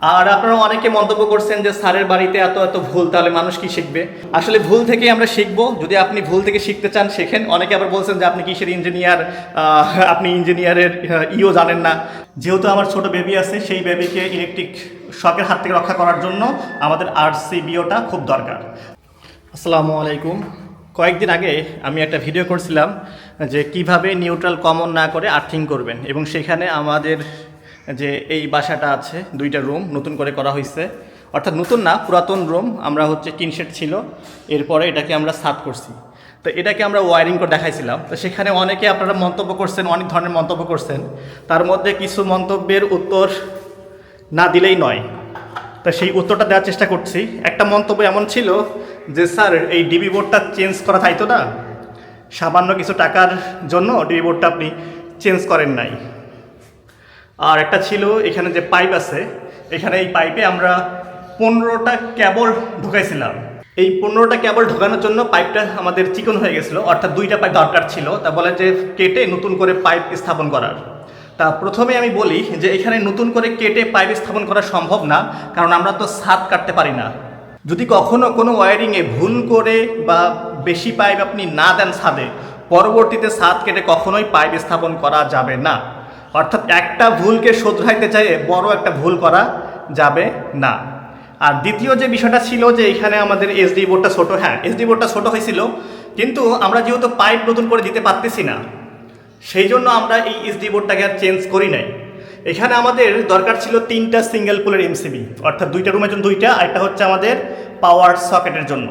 আর আপনারা অনেকে মন্তব্য করছেন যে স্যারের বাড়িতে এত এত ভুল, তাহলে মানুষ কি শিখবে? আসলে ভুল থেকে আমরা শিখব। যদি আপনি ভুল থেকে শিখতে চান, শেখেন। অনেকে আবার বলছেন যে আপনি কিসের ইঞ্জিনিয়ার? আপনি ইঞ্জিনিয়ারের ইও জানেন না। যেহেতু আমার ছোট বেবি আছে, সেই বেবিকে ইলেকট্রিক শকের হাত থেকে রক্ষা করার জন্য আমাদের আরসিবিওটা খুব দরকার। আসসালামু আলাইকুম। কয়েকদিন আগে আমি একটা ভিডিও করছিলাম যে কীভাবে নিউট্রাল কমন না করে আর্থিং করবেন এবং সেখানে আমাদের যে এই বাসাটা আছে, দুইটা রুম নতুন করে করা হয়েছে অর্থাৎ নতুন না, পুরাতন রুম আমরা হচ্ছে টিনশেড ছিল। এরপরে এটাকে আমরা সাফ করছি। তো এটাকে আমরা ওয়ারিং করে দেখাইছিলাম। তো সেখানে অনেকে আপনারা মন্তব্য করছেন, অনেক ধরনের মন্তব্য করছেন। তার মধ্যে কিছু মন্তব্যের উত্তর না দিলেই নয়। তা সেই উত্তরটা দেওয়ার চেষ্টা করছি। একটা মন্তব্য এমন ছিল যে, স্যার, এই ডিবি বোর্ডটা চেঞ্জ করা চাইতো না? সামান্য কিছু টাকার জন্য ডিবি বোর্ডটা আপনি চেঞ্জ করেন নাই। আর একটা ছিল এখানে যে পাইপ আছে, এখানে এই পাইপে আমরা পনেরোটা ক্যাবল ঢুকাইছিলাম। এই পনেরোটা ক্যাবল ঢোকানোর জন্য পাইপটা আমাদের চিকন হয়ে গেছিল, অর্থাৎ দুইটা পাইপ দরকার ছিল। তা বলে যে কেটে নতুন করে পাইপ স্থাপন করার। তা প্রথমে আমি বলি যে এখানে নতুন করে কেটে পাইপ স্থাপন করা সম্ভব না, কারণ আমরা তো ছাদ কাটতে পারি না। যদি কখনো কোনো ওয়ারিংয়ে ভুল করে বা বেশি পাইপ আপনি না দেন ছাদে, পরবর্তীতে ছাদ কেটে কখনোই পাইপ স্থাপন করা যাবে না। অর্থাৎ একটা ভুলকে শোধরাইতে চাইয়ে বড় একটা ভুল করা যাবে না। আর দ্বিতীয় যে বিষয়টা ছিল যে এখানে আমাদের এসডি বোর্ডটা ছোটো হ্যাঁ এসডি বোর্ডটা ছোটো হয়েছিল, কিন্তু আমরা যেহেতু পাইপ নতুন করে দিতে পারতেছি না, সেই জন্য আমরা এই এসডি বোর্ডটাকে আর চেঞ্জ করি নাই। এখানে আমাদের দরকার ছিল তিনটা সিঙ্গেল পোলের এমসিবি অর্থাৎ দুইটা রুমের জন্য দুইটা আর একটা হচ্ছে আমাদের পাওয়ার সকেটের জন্য।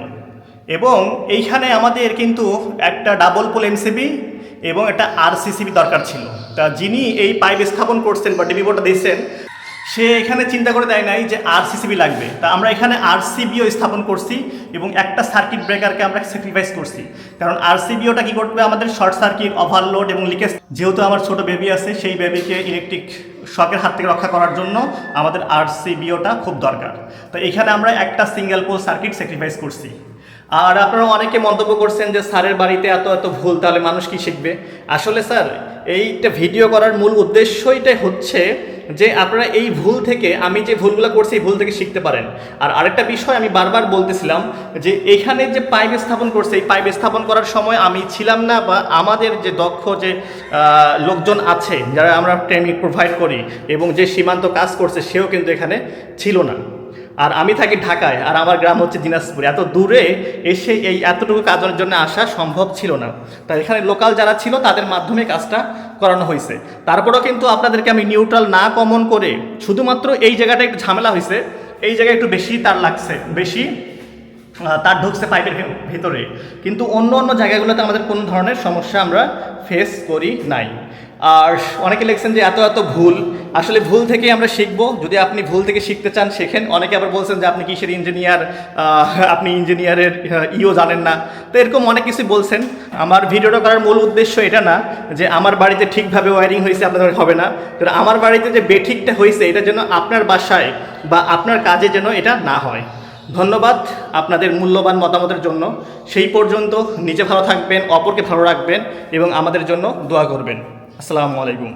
এবং এইখানে আমাদের কিন্তু একটা ডাবল পোল এমসিবি এবং একটা আরসিসিবি দরকার ছিল। তা যিনি এই পাইপ স্থাপন করছেন বা ডিবি বোর্ডটা দিয়েছেন, সে এখানে চিন্তা করে দেয় নাই যে আর সিসিবি লাগবে। তা আমরা এখানে আরসিবিও স্থাপন করছি এবং একটা সার্কিট ব্রেকারকে আমরা স্যাক্রিফাইস করছি। কারণ আরসিবিওটা কী করবে? আমাদের শর্ট সার্কিট ওভারলোড এবং লিকেজ যেহেতু আমার ছোট বেবি আছে, সেই বেবিকে ইলেকট্রিক শকের হাত থেকে রক্ষা করার জন্য আমাদের আরসিবিওটা খুব দরকার। তো এখানে আমরা একটা সিঙ্গেল পোল সার্কিট স্যাক্রিফাইস করছি। আর আপনারা অনেকে মন্তব্য করছেন যে স্যারের বাড়িতে এত এত ভুল, তাহলে মানুষ কি শিখবে? আসলে স্যার, এইটা ভিডিও করার মূল উদ্দেশ্যইটাই হচ্ছে যে আপনারা এই ভুল থেকে, আমি যে ভুলগুলো করছি, এই ভুল থেকে শিখতে পারেন। আর আরেকটা বিষয় আমি বারবার বলতেছিলাম যে এখানে যে পাইপ স্থাপন করছে, এই পাইপ স্থাপন করার সময় আমি ছিলাম না বা আমাদের যে দক্ষ যে লোকজন আছে, যারা আমরা ট্রেনিং প্রোভাইড করি এবং যে সীমান্ত কাজ করছে, সেও কিন্তু এখানে ছিল না। আর আমি থাকি ঢাকায়, আর আমার গ্রাম হচ্ছে দিনাজপুর। এত দূরে এসে এই এতটুকু কাজের জন্য আসা সম্ভব ছিল না। তাই এখানে লোকাল যারা ছিল, তাদের মাধ্যমে কাজটা করানো হয়েছে। তারপরেও কিন্তু আপনাদেরকে আমি নিউট্রাল না কমন করে শুধুমাত্র এই জায়গাটা একটু ঝামেলা হয়েছে, এই জায়গায় একটু বেশি তার লাগছে, বেশি তার ঢুকছে পাইপের ভেতরে। কিন্তু অন্য অন্য জায়গাগুলোতে আমাদের কোনো ধরনের সমস্যা আমরা ফেস করি নাই। আর অনেকে লিখছেন যে এত এত ভুল। আসলে ভুল থেকে আমরা শিখব। যদি আপনি ভুল থেকে শিখতে চান, শেখেন। অনেকে আবার বলছেন যে আপনি কিসের ইঞ্জিনিয়ার আপনি ইঞ্জিনিয়ারের ইও জানেন না। তো এরকম অনেক কিছু বলছেন। আমার ভিডিওটা করার মূল উদ্দেশ্য এটা না যে আমার বাড়িতে ঠিকভাবে ওয়ারিং হয়েছে, আপনাদের হবে না। তো আমার বাড়িতে যে বেঠিকটা হয়েছে, এটা যেন আপনার বাসায় বা আপনার কাজে যেন এটা না হয়। ধন্যবাদ আপনাদের মূল্যবান মতামতের জন্য। সেই পর্যন্ত নিজে ভালো থাকবেন, অপরকে ভালো রাখবেন এবং আমাদের জন্য দোয়া করবেন। আসসালামু আলাইকুম।